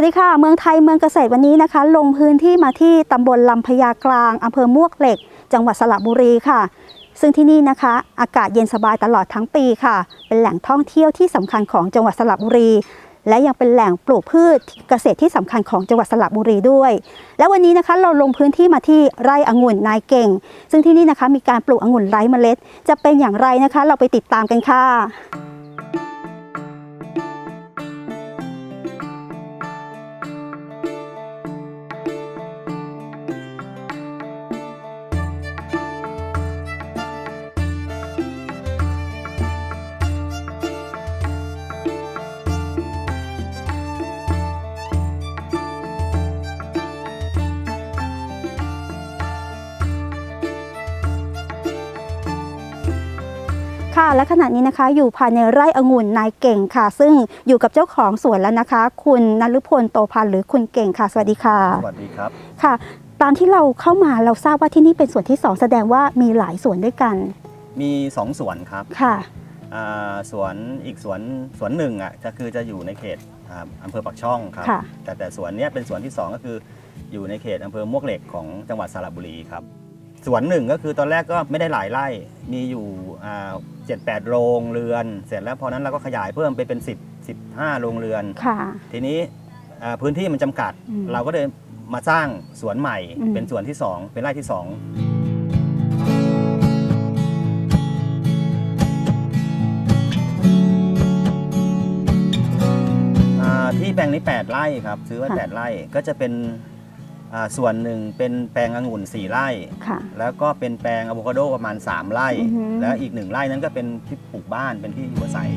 วัสดีค่ะ เมืองไทยเมืองเกษตรวันนี้นะคะ ลงพื้นที่มาที่ตำบลลำพญากลางอำเภอมวกเหล็ก จังหวัดสระบุรีค่ะ ซึ่งที่นี่นะคะ อากาศเย็นสบายตลอดทั้งปีค่ะ เป็นแหล่งท่องเที่ยวที่สำคัญของจังหวัดสระบุรี และยังเป็นแหล่งปลูกพืชเกษตรที่สำคัญของจังหวัดสระบุรีด้วย และวันนี้นะคะเราลงพื้นที่มาที่ไร่องุ่นนายเก่ง ซึ่งที่นี่นะคะมีการปลูกองุ่นไร้เมล็ด จะเป็นอย่างไรนะคะ เราไปติดตามกันค่ะ และขณะนี้นะคะ อยู่ภายในไร่องุ่นนายเก่งค่ะ ซึ่งอยู่กับเจ้าของสวนแล้วนะคะ คุณนฤพลโตพันธ์หรือคุณเก่งค่ะ สวัสดีค่ะ สวัสดีครับค่ะ ตามที่เราเข้ามาเราทราบว่าที่นี่เป็นสวนที่สองแสดงว่ามีหลายสวนด้วยกัน มีสองสวนครับค่ะอ่าสวนอีกสวนสวนหนึ่งอะจะคือจะอยู่ในเขตอ่าอำเภอปักช่องครับ ค่ะ แต่แต่สวนเนี้ยเป็นสวนที่สองก็คืออยู่ในเขตอำเภอมวกเหล็กของจังหวัดสระบุรีครับ สวนหนึ่งก็คือตอนแรกก็ไม่ได้หลายไร่ มีอยู่เจ็ดแปดโรงเรือน เสร็จแล้วพอนั้นเราก็ขยายเพิ่มไปเป็น 10 15 โรงเรือน ค่ะ ทีนี้อ่าพื้นที่มันจำกัดอืมเราก็เลยมาสร้างสวนใหม่อืมเป็นสวนที่ 2 เป็นไร่ที่2อ่าที่แปลงนี้8ไร่ครับ ซื้อไว้8ไร่ก็จะเป็น อ่าส่วนหนึ่งเป็นแปลงองุ่น 4 ไร่ ค่ะ แล้วก็เป็นแปลงอะโวคาโดประมาณ 3 ไร่ อือหือแล้วอีกหนึ่งไร่นั้นก็เป็นที่ปลูกบ้านเป็นที่อยู่อาศัย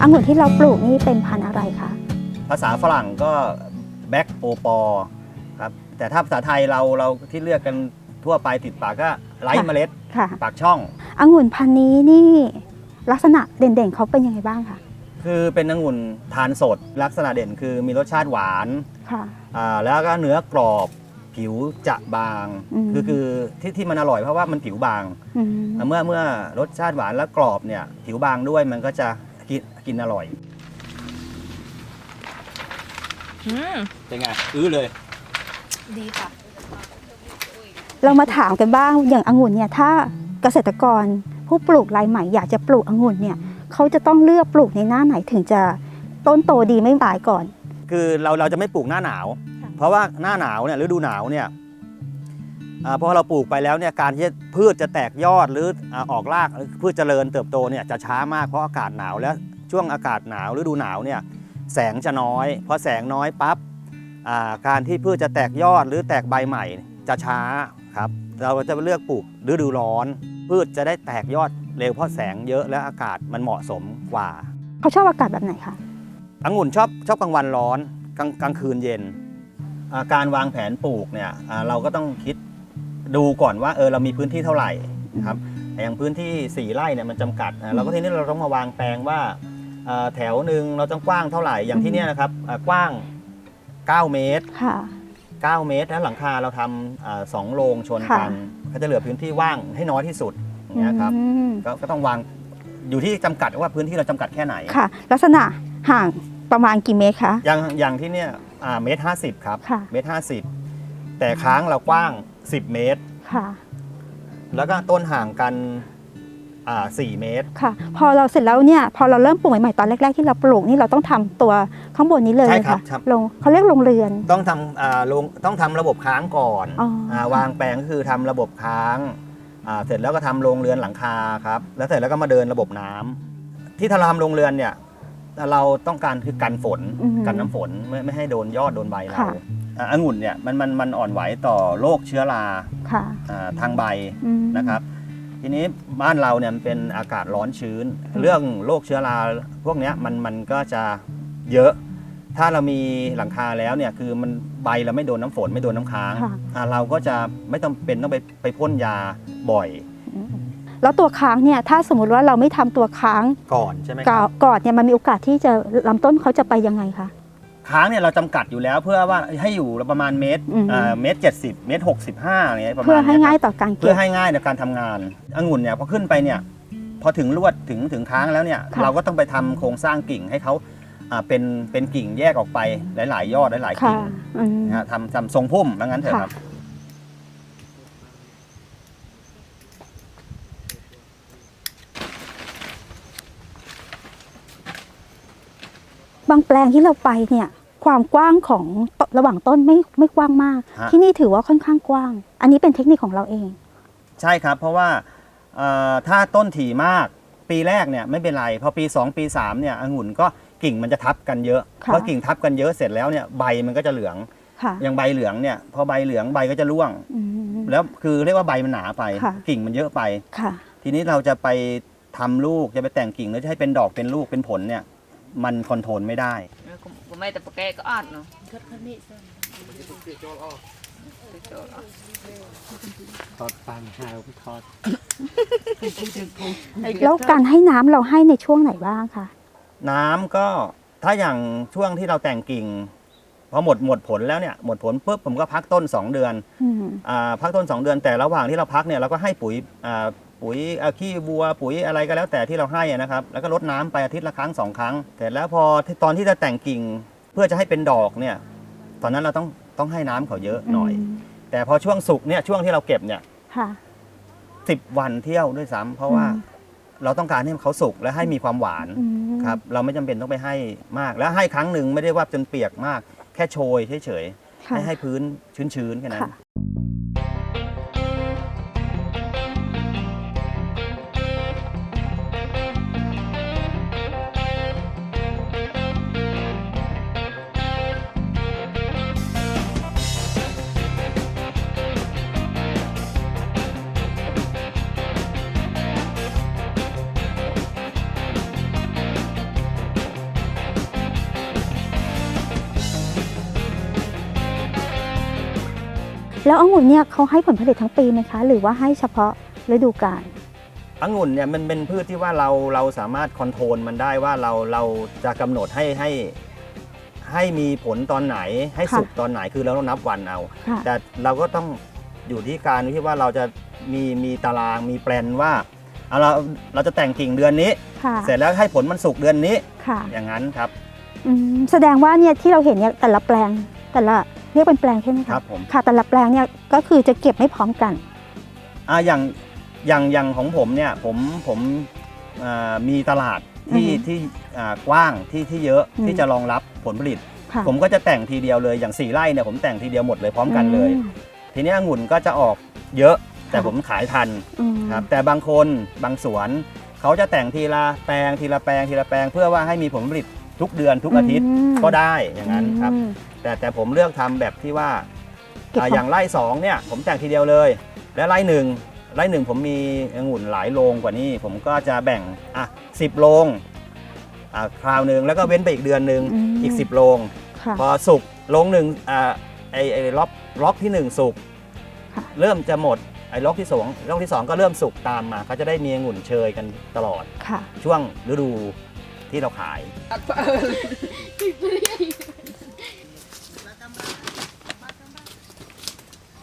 องุ่นที่เราปลูกนี่เป็นพันธุ์อะไรคะ ภาษาฝรั่งก็แบ็กโอปอครับแต่ถ้าภาษาไทยเราเราที่เลือกกันทั่วไปติดปากก็ไร้ค่ะ เมล็ดค่ะ ปากช่อง องุ่นพันธุ์นี้นี่ลักษณะเด่นๆเขาเป็นยังไงบ้างคะคือเป็นองุ่นทานสด ลักษณะเด่นคือมีรสชาติหวานค่ะอ่าแล้วก็เนื้อกรอบผิวจะบาง อืม คือคือที่ที่มันอร่อยเพราะว่ามันผิวบาง อืมเมื่อเมื่อรสชาติหวานแล้วกรอบเนี่ยผิวบางด้วยมันก็จะกินกินอร่อย อืมเป็นไง อื้อเลย ดีค่ะ เรามาถามกันบ้างอย่างองุ่นเนี่ยถ้า เกษตรกรผู้ปลูกรายใหม่อยากจะปลูกองุ่นเนี่ยเขาจะต้องเลือกปลูกในหน้าไหนถึงจะต้นโตดีไม่ตายก่อน คือเราเราจะไม่ปลูกหน้าหนาวค่ะเพราะว่าหน้าหนาวเนี่ยฤดูหนาวเนี่ยอ่าพอเราปลูกไปแล้วเนี่ยการที่พืชจะแตกยอดหรืออ่าออกรากหรือพืชเจริญเติบโตเนี่ยจะช้ามากเพราะอากาศหนาวและช่วงอากาศหนาวฤดูหนาวเนี่ยแสงจะน้อยพอแสงน้อยปั๊บอ่าการที่พืชจะแตกยอดหรือแตกใบใหม่จะช้าครับ เราจะเลือกปลูกฤดูร้อน พืชจะได้แตกยอดเร็วเพราะแสงเยอะและอากาศมันเหมาะสมกว่าเขาชอบอากาศแบบไหนคะองุ่นชอบชอบกลางวันร้อนกลางกลางคืนเย็นอ่าการวางแผนปลูกเนี่ยอ่าเราก็ต้องคิดดูก่อนว่าเออเรามีพื้นที่เท่าไหร่ครับอย่างพื้นที่ 4ไร่เนี่ยมันจำกัดอ่าเราก็ทีนี้เราต้องมาวางแปลงว่าอ่าแถวหนึ่งเราต้องกว้างเท่าไหร่อย่างที่เนี่ยนะครับอ่ากว้าง 9 เมตรค่ะ 9 เมตรแล้วหลังคาเราทำอ่าสองโรงชนกัน ก็จะเหลือพื้นที่ว่างให้น้อยที่สุดอย่างเงี้ยครับอืมก็ก็ต้องวางอยู่ที่จำกัดว่าพื้นที่เราจำกัดแค่ไหน ค่ะ ลักษณะห่างประมาณกี่เมตรคะ อย่างอย่างที่เนี่ยอ่าเมตรห้าสิบครับค่ะ เมตรห้าสิบแต่ค้างเรากว้าง 10 เมตร ค่ะ แล้วก็ต้นห่างกัน อ่าสี่เมตร ค่ะ พอเราเสร็จแล้วเนี่ยพอเราเริ่มปลูกใหม่ๆตอนแรกๆที่เราปลูกนี่เราต้องทำตัวข้างบนนี้เลยใช่ครับค่ะครับ ลงเขาเรียกโรงเรือน ต้องทำอ่าลงต้องทำระบบค้างก่อนอ๋ออ่าวางแปลงก็คือทำระบบค้างอ่าเสร็จแล้วก็ทำโรงเรือนหลังคาครับ แล้วเสร็จแล้วก็มาเดินระบบน้ำที่ถ้าเราทำโรงเรือนเนี่ยเราต้องการคือกันฝนอืมกันน้ำฝนไม่ไม่ให้โดนยอดโดนใบเราค่ะ อ่าองุ่นเนี่ยมันมันมันอ่อนไหวต่อโรคเชื้อราค่ะ อ่าทางใบอืมนะครับ ทีนี้บ้านเราเนี่ยมันเป็นอากาศร้อนชื้น เรื่องโรคเชื้อราพวกเนี้ยมันมันก็จะเยอะ ถ้าเรามีหลังคาแล้วเนี่ยคือมันใบเราไม่โดนน้ำฝนไม่โดนน้ำค้างค่ะ อ่าเราก็จะไม่ต้องเป็นต้องไปไปพ่นยาบ่อยแล้วตัวค้างเนี่ยถ้าสมมุติว่าเราไม่ทำตัวค้างก่อนใช่ไหมคก่อรับ ก่อนเนี่ยมันมีโอกาสที่จะลำต้นเขาจะไปยังไงคะ ค้างเนี่ยเราจำกัดอยู่แล้วเพื่อว่าให้อยู่ประมาณเมตรอืม อ่าเมตรเจ็ดสิบเมตรหกสิบห้าอะไรเงี้ยประมาณเพื่อให้นี้ยง่ายครับต่อการเพื่เก็อบให้ง่ายในการทำงานองุ่นเนี่ยพอขึ้นไปเนี่ยพอถึงลวดถึงถึงค้างแล้วเนี่ยค่ะเราก็ต้องไปทำโครงสร้างกิ่งให้เขาอ่าเป็นเป็นกิ่งแยกออกไปหลาย ๆ ยอดหลาย ๆ ค่ะกิ่งอืม นะฮะทำทำทรงพุ่มว่างั้นเถอะค่ะ ครับ บางแปลงที่เราไปเนี่ยความกว้างของตระหว่างต้นไม่ไม่กว้างมาก ฮะ ที่นี่ถือว่าค่อนข้างกว้าง อันนี้เป็นเทคนิคของเราเอง ใช่ครับ เพราะว่าเอ่อถ้าต้นถี่มากปีแรกเนี่ยไม่เป็นไร พอปี 2 ปี 3เนี่ยองุ่นก็กิ่งมันจะทับกันเยอะค่ะ พอกิ่งทับกันเยอะเสร็จแล้วเนี่ยใบมันก็จะเหลืองค่ะอย่างใบเหลืองเนี่ยพอใบเหลืองใบก็จะร่วง อืม แล้วคือเรียกว่าใบมันหนาไป ค่ะ กิ่งมันเยอะไป ค่ะ ทีนี้เราจะไปทำลูกจะไปแต่งกิ่งแล้วจะให้เป็นดอกเป็นลูกเป็นผลเนี่ย มันคอนโทรลไม่ได้ cũng mấy tập cái có ọt nó ทอดปังหาวทอดแล้วการให้น้ำเราให้ในช่วงไหนบ้างคะน้ำก็ถ้าอย่างช่วงที่เราแต่งกิ่งพอหมดหมดผลแล้วเนี่ยหมดผลปุ๊บผมก็พักต้น 2 เดือนอืม อ่าพักต้น 2 เดือนแต่ระหว่างที่เราพักเนี่ยเราก็ให้ปุ๋ยอ่า ปุ๋ยอ่าขี้วัวปุ๋ยอะไรก็แล้วแต่ที่เราให้อะนะครับ แล้วก็ลดน้ำไปอาทิตย์ละครั้งสองครั้งแต่แล้วพอที่ตอนที่จะแต่งกิ่งเพื่อจะให้เป็นดอกเนี่ย ตอนนั้นเราต้องต้องให้น้ำเขาเยอะหน่อยมแต่พอช่วงสุกเนี่ยช่วงที่เราเก็บเนี่ยค่ะสิบวันเที่ยวด้วยซ้ำเพราะว่าอืมเราต้องการให้เขาสุกและให้มีความหวานอืมครับ เราไม่จำเป็นต้องไปให้มาก แล้วให้ครั้งหนึ่งไม่ได้ว่าจนเปียกมาก แค่โชยเฉยๆค่ะให้ให้พื้นชื้นๆแค่นั้น แล้วองุ่นเนี่ยเขาให้ผลผลิตทั้งปีไหมคะ หรือว่าให้เฉพาะฤดูกาลองุ่นเนี่ยมันเป็นพืชที่ว่าเราเราสามารถคอนโทรลมันได้ว่าเราเราจะกำหนดให้ให้ให้มีผลตอนไหน ให้ค่ะสุกตอนไหนคือเราต้องนับวันเอาค่ะแต่เราก็ต้องอยู่ที่การที่ว่าเราจะมีมีตารางมีแปลนว่าเอาเราเราจะแต่งกิ่งเดือนนี้ค่ะเสร็จแล้วให้ผลมันสุกเดือนนี้ค่ะอย่างนั้นครับอืมแสดงว่าเนี่ยที่เราเห็นเนี่ยแต่ละแปลงแต่ละ เรียกเป็นแปลงใช่ไหมคะครับผม ค่ะแต่ละแปลงเนี่ยก็คือจะเก็บไม่พร้อมกัน อ่าอย่างอย่างอย่างของผมเนี่ยผมผมอ่ามีตลาดที่อือฮึที่อ่ากว้างที่ที่เยอะอืม ที่จะรองรับผลผลิต ค่ะผมก็จะแต่งทีเดียวเลยอย่างสี่ไร่เนี่ยผมแต่งทีเดียวหมดเลยพร้อมกันเลย อืม ทีนี้องุ่นก็จะออกเยอะแต่ค่ะ ผมขายทันอืม ครับแต่บางคนบางสวน เขาจะแต่งทีละแปลงทีละแปลงทีละแปลง เพื่อว่าให้มีผลผลิตทุกเดือนทุกอาทิตย์มก็ได้อย่างนั้นครับ อืม แต่แต่ผมเลือกทำแบบที่ว่าเก็บอ่าของอย่างไร่สองเนี่ย ผมแต่งทีเดียวเลย และไร่หนึ่งไร่หนึ่งผมมีองุ่นหลายโรงกว่านี้ ผมก็จะแบ่งอะสิบโรงอ่าคราวหนึ่งแล้วก็เว้นไปอีกเดือนหนึ่งมอีก 10โรงค่ะ พอสุกโรงหนึ่งอ่าไอไอล็อกล็อกที่หนึ่งสุกค่ะ เริ่มจะหมดไอ้ล็อกที่สองล็อกที่สองก็เริ่มสุกตามมาเขาจะได้มีองุ่นเชยกันตลอด ค่ะ ช่วงฤดูที่เราขาย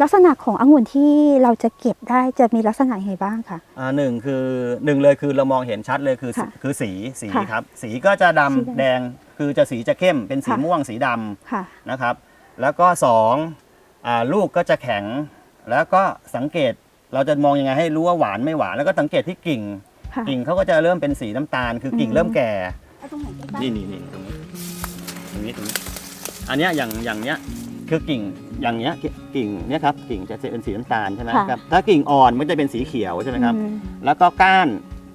ลักษณะขององุ่นที่เราจะเก็บได้จะมีลักษณะยังไงบ้างคะ อ่าหนึ่งคือหนึ่งเลยคือเรามองเห็นชัดเลยคือสีค่ะคือสีสีค่ะครับ สีก็จะดำสีดำแดงคือจะสีจะเข้มเป็นสีค่ะ ม่วงสีดำค่ะ นะครับ แล้วก็สองอ่าลูกก็จะแข็ง แล้วก็สังเกตเราจะมองยังไงให้รู้ว่าหวานไม่หวาน แล้วก็สังเกตที่กิ่ง ค่ะ กิ่งเขาก็จะเริ่มเป็นสีน้ำตาล คือกิ่งอืม เริ่มแก่เอาตรงไหนใกล้ๆนี่นี่นี่ตรงนี้ตรงนี้ตรงนี้ อันเนี้ยอย่างอย่างเนี้ย คือกิ่งอย่างเนี้ยกิ่งเนี้ยครับกิ่งจะเป็นสีน้ำตาลใช่ไหมค่ะ ครับถ้ากิ่งอ่อนมันจะเป็นสีเขียวใช่ไหมครับ อืม แล้วก็ก้าน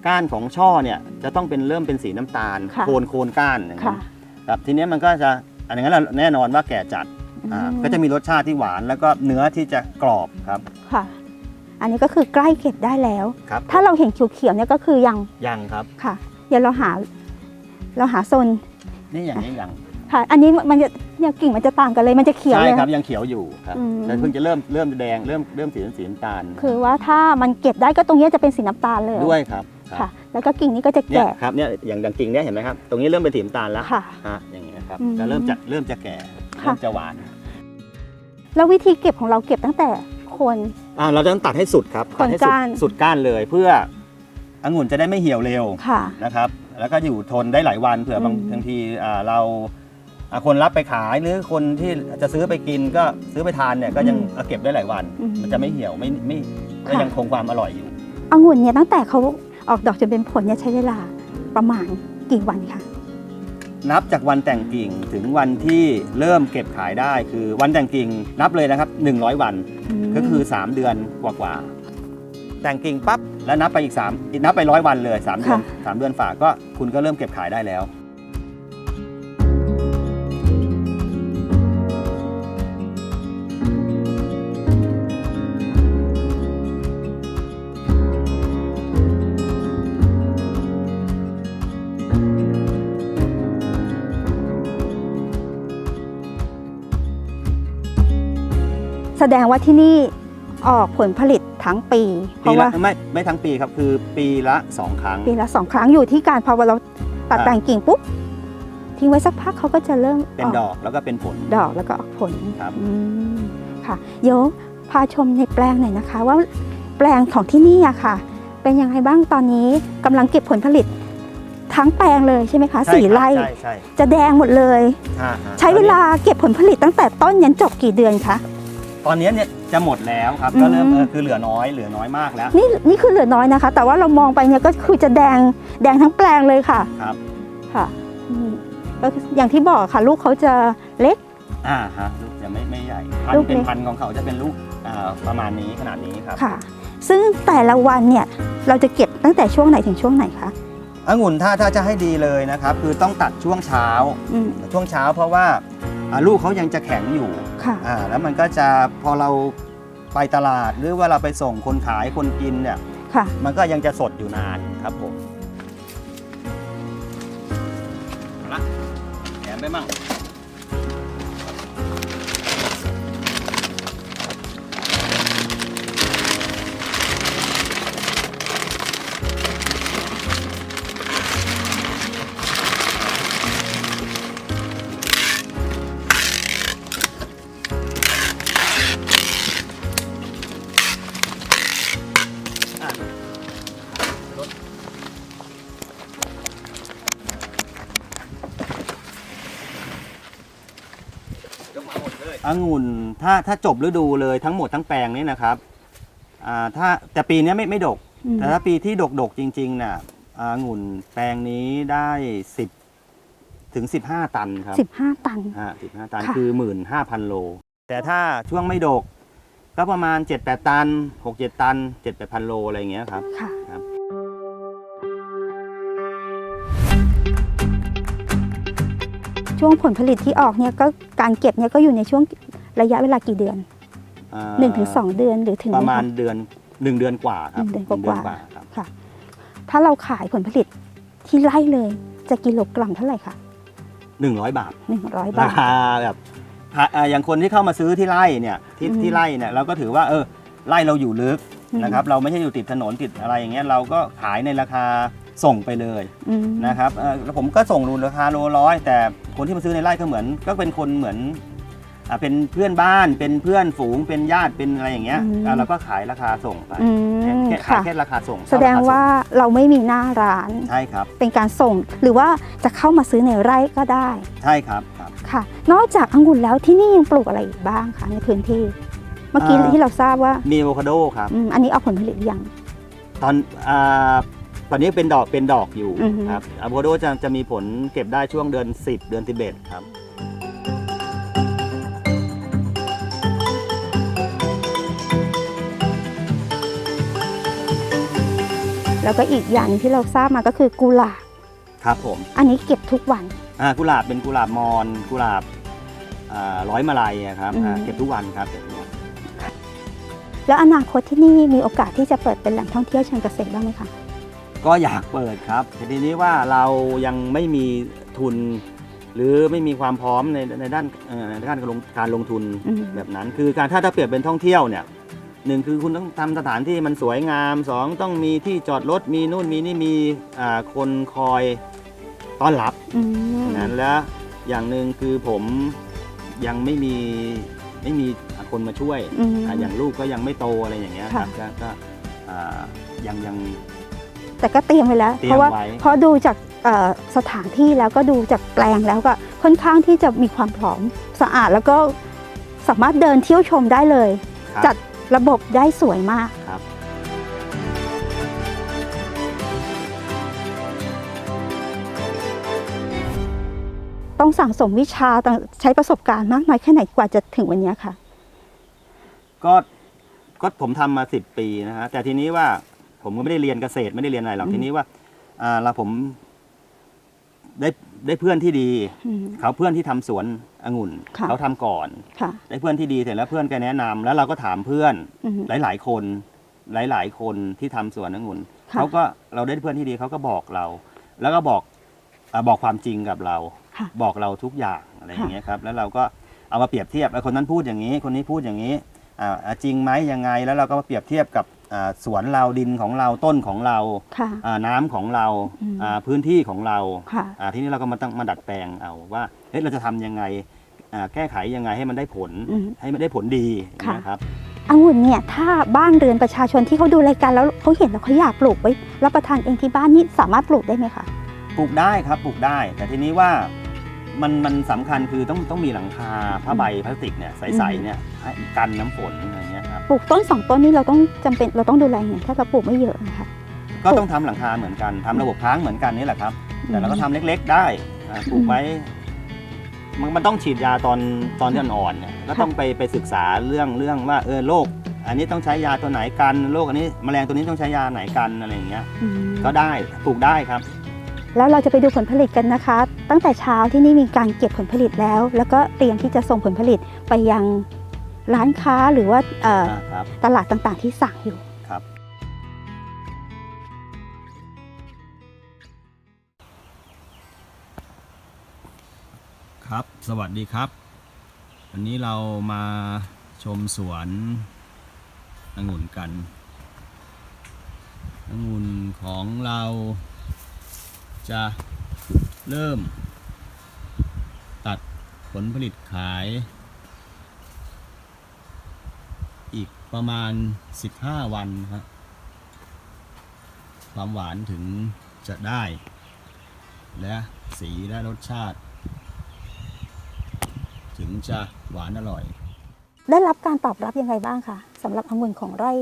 ก้านของช่อเนี่ยจะต้องเป็นเริ่มเป็นสีน้ำตาล ค่ะ โคนโคนก้านอย่างนั้ค่ะ นครับทีเนี้ยมันก็จะอันนั้นเราแน่นอนว่าแก่จัดอ่าอืม ก็จะมีรสชาติที่หวาน แล้วก็เนื้อที่จะกรอบครับค่ะ อันนี้ก็คือใกล้เก็บได้แล้ว ครับถ้าเราเห็นเขียวๆเนี่ยก็คือยังยังครับ ค่ะ เดี๋ยวเราหา เราหาโซน นี่อย่างนี้ยัง ค่ะ อันนี้มันจะเนี่ยกิ่งมันจะต่างกันเลยมันจะเขียวใช่เลย ครับยังเขียวอยู่ครับอืม แต่เพิ่งจะเริ่มเริ่มแดงเริ่มเริ่มสีสีน้ำตาลคือว่าถ้ามันเก็บได้ก็ตรงเนี้ยจะเป็นสีน้ำตาลเลยด้วยครับครับค่ะ แล้วก็กิ่งนี้ก็จะเนี่ยแก่ ครับเนี่ยอย่างดังกิ่งเนี่ยเห็นไหมครับตรงนี้เริ่มเป็นสีน้ำตาลแล้วค่ะฮะอย่างเงี้ยครับอืมจะเริ่มจะเริ่มจะแก่ค่ะ เริ่มจะหวานแล้ววิธีเก็บของเราเก็บตั้งแต่โคน อ่าเราจะต้องตัดให้สุดครับขนตัดให้สุดก้าน สุดก้านเลยเพื่อองุ่นจะได้ไม่เหี่ยวเร็ว ค่ะ นะครับแล้วก็อยู่ทนได้หลายวันเผื่อบางอืมบางทีอ่าเราอ่า คนรับไปขายหรือคนที่จะซื้อไปกินก็ซื้อไปทานเนี่ยก็ยังเอาเก็บได้หลายวันมันจะไม่เหี่ยวไม่ไม่ก็ยังคงความอร่อยอยู่ องุ่นเนี่ยตั้งแต่เขาออกดอกจนเป็นผลเนี่ยใช้เวลาประมาณกี่วันคะนับจากวันแต่งกิ่งถึงวันที่เริ่มเก็บขายได้คือวันแต่งกิ่งนับเลยนะครับ 100 วันมก็คือ 3 เดือนกว่าๆแต่งกิ่งปั๊บแล้วนับไปอีก3อีกนับไปร้อยวันเลย 3 เดือน 3 เดือนฝ่าก็คุณก็เริ่มเก็บขายได้แล้ว ดงว่าที่นี่ออกผลผลิตทั้งปี เพปีราะละว่าไม่ไม่ทั้งปีครับคือปีละ2ครั้ง ปีละสองครั้งอยู่ที่การพอเราตัดอ่า แต่งกิ่งปุ๊บทิ้งไว้สักพักเขาก็จะเริ่มเป็นดอกแล้วก็เป็นผล ดอกแล้วก็ออกผลครับ อืมค่ะเดี๋ยวพาชมในแปลงหน่อยนะคะ ว่าแปลงของที่นี่อะค่ะ เป็นยังไงบ้างตอนนี้กำลังเก็บผลผลิตทั้งแปลงเลยใช่ไหมคะใช่สี่ครับไร่ใช่ใช่จะแดงหมดเลยอ่าฮะใช้เวลาเก็บผลผลิตตั้งแต่ต้นยันจบกี่เดือนคะ ตอนนี้เนี่ยจะหมดแล้วครับอืมก็เริ่มเออคือเหลือน้อยเหลือน้อยมากแล้ว นี่นี่คือเหลือน้อยนะคะ แต่ว่าเรามองไปเนี่ยก็คือจะแดงแดงทั้งแปลงเลยค่ะครับค่ะอืมก็อย่างที่บอกค่ะ ลูกเขาจะเล็กอ่าฮะลูกจะไม่ไม่ใหญ่พันลูกธุ์เป็นเล็กพันธุ์ของเขาจะเป็นลูกอ่าประมาณนี้ขนาดนี้ครับค่ะ ซึ่งแต่ละวันเนี่ยเราจะเก็บตั้งแต่ช่วงไหนถึงช่วงไหนคะองุ่นถ้าถ้าจะให้ดีเลยนะครับ คือต้องตัดช่วงเช้าอืมช่วงเช้าเพราะว่าอ่าลูกเขายังจะแข็งอยู่ ค่ะอ่าแล้วมันก็จะพอเราไปตลาดหรือว่าเราไปส่งคนขายคนกินเนี่ย ค่ะมันก็ยังจะสดอยู่นานครับผมเอาละแถมไปมั่ง องุ่นถ้าถ้าจบฤดูเลยทั้งหมดทั้งแปลงนี้นะครับอ่าถ้าแต่ปีนี้ไม่ไม่ดก อืม แต่ถ้าปีที่ดกดกๆจริงๆน่ะองุ่นแปลงนี้ได้10ถึง15ตันครับ สิบห้าตันฮะ15ตันค่ะ คือ15,000โล แต่ถ้าช่วงไม่ดก ก็ประมาณ7-8ตัน6-7ตัน7-8,000โลอะไรอย่างเงี้ยครับ ค่ะ ครับ ช่วงผลผลิตที่ออกเนี่ยก็การเก็บเนี่ยก็อยู่ในช่วง ระยะเวลากี่เดือน อ่าหนึ่งถึงสองเดือนหรือถึงไหประมาณค เดือน1เดือนกว่าครับหนึ่งเดือนกว่าครับค่ะ ถ้าเราขายผลผลิตที่ไร่เลยจะกิโลกรัมเท่าไหร่คะ100บาทหนึ่งร้อยราบาท คาแบบอ่าอ่าอย่างคนที่เข้ามาซื้อที่ไร่เนี่ยที่อืมที่ไร่เนี่ยเราก็ถือว่าเออไร่เราอยู่ลึกอืม นะครับเราไม่ใช่อยู่ติดถนนติดอะไรอย่างเงี้ยเราก็ขายในราคาส่งไปเลยอืม นะครับเอ่อแล้วผมก็ส่งรูราคาโลร้อยแต่คนที่มาซื้อในไร่ก็เหมือน ก็เป็นคนเหมือน อ่าเป็นเพื่อนบ้านเป็นเพื่อนฝูงเป็นญาติเป็นอะไรอย่างเงี้ยอ่าเราก็ขายราคาส่งไปอืแค่มแค่ขายค่ะ แค่ราคาส่งแสดงว่าเราไม่มีหน้าร้าน ใช่ครับเป็นการส่ง หรือว่าจะเข้ามาซื้อในไร่ก็ได้ใช่ครับครับ ค่ะ นอกจากองุ่นแล้วที่นี่ยังปลูกอะไรอีกบ้างคะในพื้นที่ เมื่อกี้อ่า ที่เราทราบว่ามีอะโวคาโดครับ อืมอันนี้ออกผลผลิตหรือยัง ตอนอาตอนนี้เป็นดอกเป็นดอกอยู่อือฮึ ครับอะโวคาโดจะจะมีผลเก็บได้ช่วงเดือน 10 เดือน11ครับ แล้วก็อีกอย่างที่เราทราบมาก็คือกุหลาบครับผมอันนี้เก็บทุกวัน อ่ากุหลาบเป็นกุหลาบมอนกุหลาบอ่าร้อยมาลัยอะครับอืมอ่าเก็บทุกวันครับเก็บทุกวันแล้วอนาคตที่นี่มีโอกาสที่จะเปิดเป็นแหล่งท่องเที่ยวเชิงเกษตรบ้างไหมคะก็อยากเปิดครับแต่ทีนี้ว่าเรายังไม่มีทุน หรือไม่มีความพร้อมในในด้านเอ่อในด้านการลงการลงทุน อืมแบบนั้นคือการถ้าถ้าเปรียบเป็นท่องเที่ยวเนี่ย หนึ่งคือคุณต้องทำสถานที่มันสวยงามสองต้องมีที่จอดรถมีนู่นมีนี่มีอ่าคนคอยต้อนรับอืมนั้นแล้วอย่างหนึ่งคือผมยังไม่มีไม่มีคนมาช่วยอืมอ่าอย่างลูกก็ยังไม่โตอะไรอย่างเงี้ยครับค่ะก็ก็อ่ายังยังแต่ก็เตรียมไว้แล้วเตรียมเพราะว่าไว้เพราะดูจากเอ่อสถานที่แล้วก็ดูจากแปลงแล้วก็ค่อนข้างที่จะมีความพร้อมสะอาดแล้วก็สามารถเดินเที่ยวชมได้เลยครับจัด ระบบได้สวยมากครับ ต้องสั่งสมวิชาต้องใช้ประสบการณ์มากน้อยแค่ไหนกว่าจะถึงวันนี้ค่ะ ก็ก็ผมทำมาสิบปีนะฮะแต่ทีนี้ว่าผมก็ไม่ได้เรียนเกษตรไม่ได้เรียนอะไรหรอกอืมทีนี้ว่าอ่าเราผมได้ได้เพื่อนที่ดี อืม เขาเพื่อนที่ทำสวน องุ่นค่ะ เขาทำก่อนค่ะ ได้เพื่อนที่ดีเสร็จแล้วเพื่อนแกแนะนำแล้วเราก็ถามเพื่อนอืมหลาย ๆ คน หลาย ๆ คนที่ทำสวนองุ่นค่ะ เขาก็เราได้เพื่อนที่ดีเขาก็บอกเรา แล้วก็บอกอาบอกความจริงกับเรา ค่ะ บอกเราทุกอย่างอะไรอย่างเงี้ยครับแล้วเราก็เอามาเปรียบเทียบไอ้คนนั้นพูดอย่างนี้ คนนี้พูดอย่างนี้อ่าอ่าจริงไหมยังไงแล้วเราก็มาเปรียบเทียบกับอ่าสวนเราดินของเราต้นของเราค่ะ อ่าน้ำของเราอืม อ่าพื้นที่ของเราค่ะ อ่าทีนี้เราก็มาตั้งมาดัดแปลงเอาว่า เฮ้ยเราจะทำยังไงอ่าแก้ไขยังไงให้มันได้ผลอืมให้มันได้ผลดีค่ะ นะครับ องุ่นเนี่ยถ้าบ้านเรือนประชาชนที่เขาดูรายการแล้วเขาเห็นแล้วเขาอยากปลูกไว้รับประทานเองที่บ้านนี่สามารถปลูกได้ไหมคะ ปลูกได้ครับปลูกได้ แต่ทีนี้ว่ามันมันสำคัญคือต้องต้องมีหลังคาผ้าใบพลาสติกเนี่ยใสๆเนี่ยให้กันน้ำฝนอะไรเงี้ยครับปลูกต้นสองต้นนี่เราต้องจำเป็นเราต้องดูแลอย่างไรถ้าเราปลูกไม่เยอะนะคะ ก็ต้องทำหลังคาเหมือนกันทำระบบค้างเหมือนกันนี่แหละครับ แต่เราก็ทำเล็กๆได้อ่าปลูกไว้ มันมันต้องฉีดยาตอนตอนที่อ่อนๆเนี่ยก็ต้องไปไปศึกษาเรื่องเรื่องว่าเออโรคอันนี้ต้องใช้ยาตัวไหนกันโรคอันนี้แมลงตัวนี้ต้องใช้ยาไหนกันอะไรอย่างเงี้ยอืมก็ได้ปลูกได้ครับ แล้วเราจะไปดูผลผลิตกันนะคะ ตั้งแต่เช้าที่นี่มีการเก็บผลผลิตแล้ว แล้วก็เตรียมที่จะส่งผลผลิตไปยังร้านค้าหรือว่าเอ่ออ่าครับ ตลาดต่างๆที่สั่งอยู่ ครับ สวัสดีครับ วันนี้เรามาชมสวนองุ่นกันองุ่นของเราจะเริ่ม ตัดผลผลิตขาย อีกประมาณ 15 วันครับ ความหวานถึงจะได้ และสีและรสชาติ ถึงจะหวานอร่อย ได้รับการตอบรับยังไงบ้างคะสำหรับองุ่นของไร่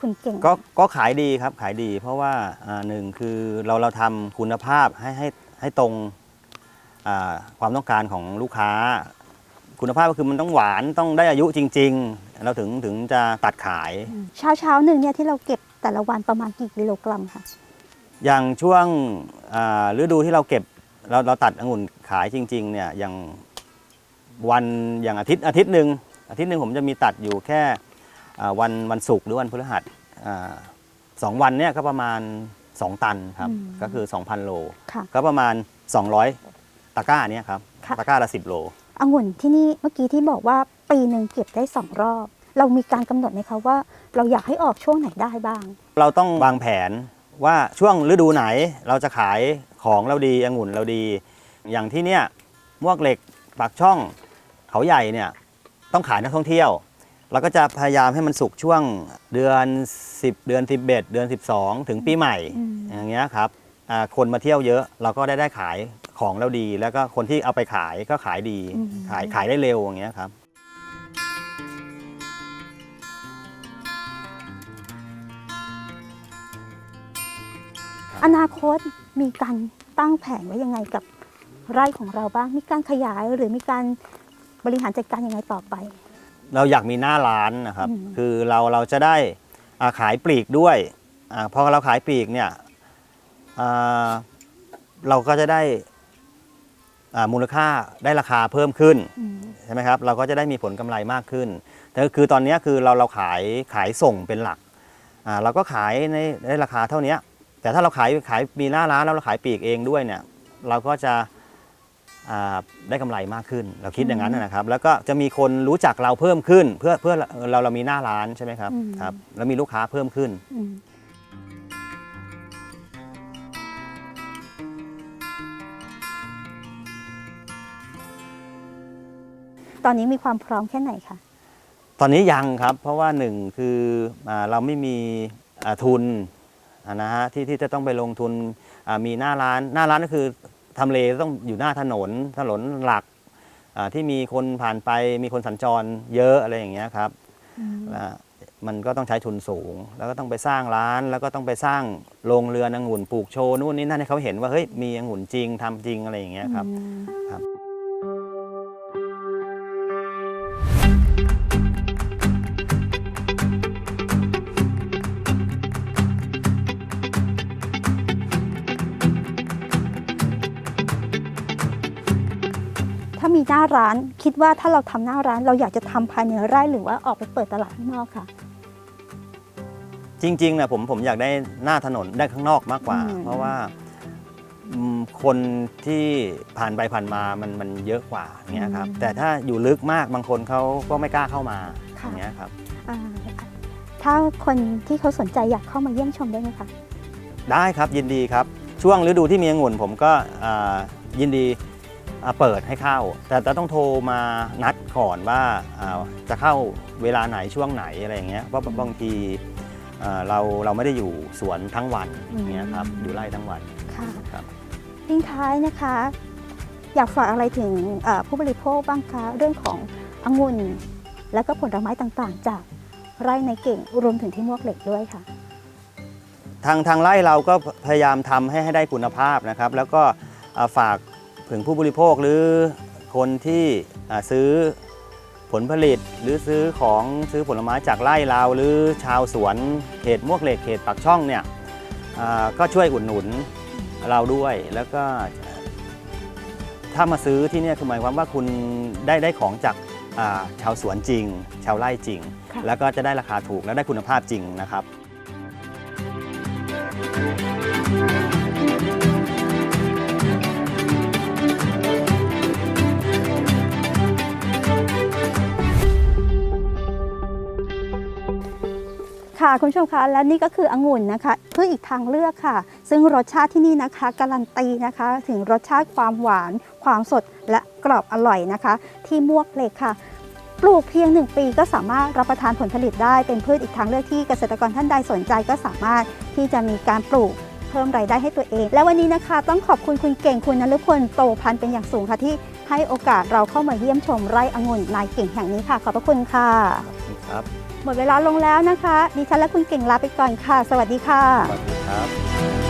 คุณเก่งก็ก็ขายดีครับขายดี เพราะว่าอ่าหนึ่งคือเราเราทำคุณภาพให้ให้ให้ตรงอ่าความต้องการของลูกค้า คุณภาพก็คือมันต้องหวานต้องได้อายุจริง ๆ เราถึงถึงจะตัดขาย เช้าเช้าๆหนึ่งเนี่ยที่เราเก็บแต่ละวันประมาณกี่กิโลกรัมคะอย่างช่วงอ่าฤดูที่เราเก็บเราเราตัดองุ่นขายจริงๆเนี่ยอย่าง วันอย่างอาทิตย์อาทิตย์หนึ่งอาทิตย์หนึ่งผมจะมีตัดอยู่แค่อ่าวันวันศุกร์หรือวันพฤหัสอ่าสองวันเนี่ยก็ประมาณ 2 ตันครับ ก็คือ 2,000 โลค่ะก็ประมาณ 200 ตะกร้าเนี่ยครับค่ะตะกร้าละ10 โลองุ่นที่นี่เมื่อกี้ที่บอกว่าปีหนึ่งเก็บได้สองรอบ เรามีการกำหนดไหมคะว่า เราอยากให้ออกช่วงไหนได้บ้าง เราต้องวางแผนว่าช่วงฤดูไหนเราจะขายของเราดีองุ่นเราดี อย่างที่เนี่ยมวกเหล็กปากช่อง เขาใหญ่เนี่ยต้องขายนักท่องเที่ยว เราก็จะพยายามให้มันสุกช่วงเดือน 10 เดือน 11 เดือน 12 ถึงปีใหม่อย่างเงี้ยครับคนมาเที่ยวเยอะเราก็ได้ได้ขายของเราดี แล้วก็คนที่เอาไปขายก็ขายดีขายขายได้เร็วอย่างเงี้ยครับอนาคตมีการตั้งแผนไว้ยังไงกับไร่ของเราบ้าง มีการขยายหรือมีการ บริหารจัดการยังไงต่อไป เราอยากมีหน้าร้านนะครับอืมคือเราเราจะได้อ่าขายปลีกด้วยอาพอเราขายปลีกเนี่ยอ่าเราก็จะได้อ่ามูลค่าได้ราคาเพิ่มขึ้นอืมใช่ไหมครับเราก็จะได้มีผลกำไรมากขึ้น แต่คือตอนนี้คือเราเราขายขายส่งเป็นหลักอ่าเราก็ขายในในราคาเท่านี้แต่ถ้าเราขายขายมีหน้าร้านแล้วเราขายปลีกเองด้วยเนี่ยเราก็จะอ่า ได้กำไรมากขึ้น เราคิดอย่างนั้นนะครับ แล้วก็จะมีคนรู้จักเราเพิ่มขึ้น เพื่อเพื่อเราเรามีหน้าร้านใช่ไหมครับอืมครับ แล้วมีลูกค้าเพิ่มขึ้นอืมตอนนี้มีความพร้อมแค่ไหนคะ ตอนนี้ยังครับ เพราะว่าหนึ่งคืออาเราไม่มีอ่าทุนอ่านะฮะที่ที่จะต้องไปลงทุนอ่ามีหน้าร้าน หน้าร้านก็คือ ทำเลต้องอยู่หน้าถนนถนนหลักอ่าที่มีคนผ่านไปมีคนสัญจรเยอะอะไรอย่างเงี้ยครับอ่ามันก็ต้องใช้ทุนสูง แล้วก็ต้องไปสร้างร้าน แล้วก็ต้องไปสร้างโรงเรือนองุ่นปลูกโชว์นู่นนี่นั่นให้เขาเห็นว่าเฮ้ยมีองุ่นจริงทำจริงอะไรอย่างเงี้ยครับอืมครับ หน้าร้าน คิดว่าถ้าเราทำหน้าร้าน เราอยากจะทำภายในไร่หรือว่าออกไปเปิดตลาดข้างนอกค่ะ จริงๆนะผมผมอยากได้หน้าถนนได้ข้างนอกมากกว่าอืมเพราะว่าอืมคนที่ผ่านไปผ่านมามันมันเยอะกว่าอย่างเงี้ยครับแต่ถ้าอยู่ลึกมากบางคนเขาก็ไม่กล้าเข้ามาอย่างเงี้ยครับอ่าถ้าคนที่เขาสนใจอยากเข้ามาเยี่ยมชมได้ไหมคะได้ครับยินดีครับช่วงฤดูที่มีองุ่นผมก็อ่ายินดีอ่า เปิดให้เข้า แต่จะต้องโทรมานัดก่อนว่าอ่าจะเข้าเวลาไหนช่วงไหนอะไรอย่างเงี้ยเพราะบางทีอ่าเราเราไม่ได้อยู่สวนทั้งวันอย่างเงี้ยครับอยู่ไร่ทั้งวันค่ะครับทิ้งท้ายนะคะ อยากฝากอะไรถึงเอ่อผู้บริโภคบ้างคะเรื่องขององุ่นและก็ผลไม้ต่างๆ จากไร่ในเก่งรวมถึงที่มวกเหล็กด้วยค่ะ ทางทางไร่เราก็พยายามทำให้ให้ได้คุณภาพนะครับ แล้วก็อ่าฝาก ถึงผู้บริโภคหรือคนที่อ่าซื้อผลผลิตหรือซื้อของซื้อผลไม้จากไร่เราหรือชาวสวนเขตมวกเหล็กเขตปากช่องเนี่ยอ่าก็ช่วยอุดหนุนเราด้วยแล้วก็ถ้ามาซื้อที่เนี่ยคือหมายความว่าคุณได้ได้ของจากอ่าชาวสวนจริง ชาวไร่จริงค่ะแล้วก็จะได้ราคาถูกและได้คุณภาพจริงนะครับ ค่ะคุณผู้ชมคะและนี่ก็คือองุ่นนะคะเพื่ออีกทางเลือกค่ะ ซึ่งรสชาติที่นี่นะคะการันตีนะคะ ถึงรสชาติความหวาน ความสดและกรอบอร่อยนะคะ ที่มวกเหล็กค่ะ ปลูกเพียง 1 ปีก็สามารถรับประทานผลผลิตได้เป็นพืชอีกทางเลือกที่เกษตรกรท่านใดสนใจก็สามารถที่จะมีการปลูกเพิ่มรายได้ให้ตัวเอง และวันนี้นะคะ ต้องขอบคุณคุณเก่งคุณนฤพลโตพันธ์เป็นอย่างสูงค่ะที่ให้โอกาสเราเข้ามาเยี่ยมชมไร่องุ่นนายเก่งแห่งนี้ค่ะ ขอบพระคุณค่ะครับ มดเวลาลงแล้วนะคะ ดิฉันและคุณเก่งลาไปก่อนค่ะ สวัสดีค่ะ สวัสดีครับ